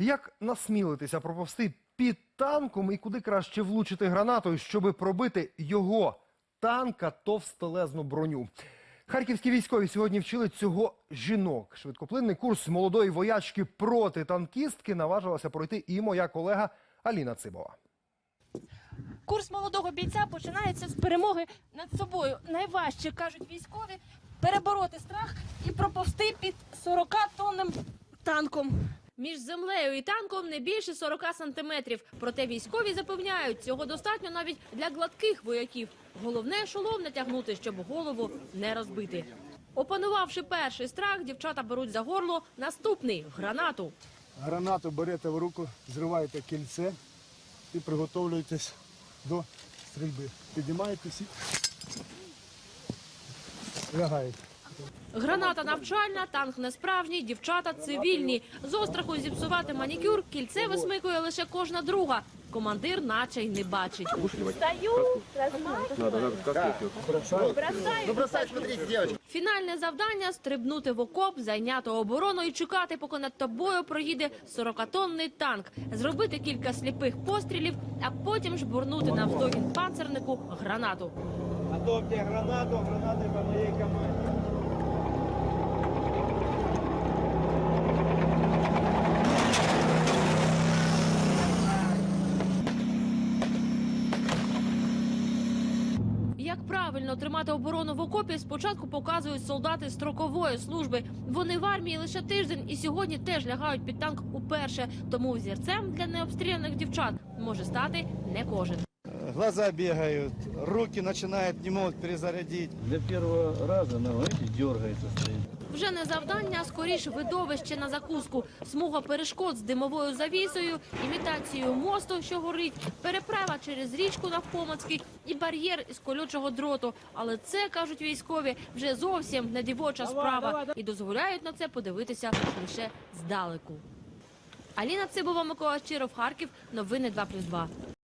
Як насмілитися проповсти під танком і куди краще влучити гранатою, щоби пробити його танка товстелезну броню? Харківські військові сьогодні вчили цього жінок. Швидкоплинний курс молодої воячки проти танкістки наважилася пройти і моя колега Аліна Цибова. Курс молодого бійця починається з перемоги над собою. Найважче кажуть військові перебороти страх і проповсти під 40 тонним танком. Між землею і танком не більше 40 сантиметрів. Проте військові запевняють, цього достатньо навіть для гладких вояків. Головне шолом натягнути, щоб голову не розбити. Опанувавши перший страх, дівчата беруть за горло наступний гранату. Гранату берете в руку, зриваєте кільце і приготовлюєтесь до стрільби. Піднімаєтесь і лягаєте. Граната навчальна, танк не справжній, дівчата цивільні. З остраху зіпсувати манікюр кільце висмикує лише кожна друга. Командир наче й не бачить. Стаю, Фінальне завдання стрибнути в окоп, зайняти оборону і чекати, поки над тобою проїде 40-тонний танк, зробити кілька сліпих пострілів, а потім жбурнути навздогін панцернику гранату. Готовьте гранату, гранаты по моей команде. Як правильно тримати оборону в окопі, спочатку показують солдати строкової служби. Вони в армії лише тиждень і сьогодні теж лягають під танк уперше. Тому взірцем для необстріляних дівчат може стати не кожен. Глаза бегают, руки начинают, не могут перезарядить. Для первого раза, ну, знаете, дергается стоит. Вже не завдання, а скоріш видовище на закуску. Смуга перешкод з димовою завісою, імітацією мосту, що горить, переправа через річку навпомацьки і бар'єр із колючого дроту. Але це кажуть військові вже зовсім не дівоча справа і дозволяють на це подивитися лише здалеку. Аліна Цибова, Микола Щиров, Харків. Новини 2+,2.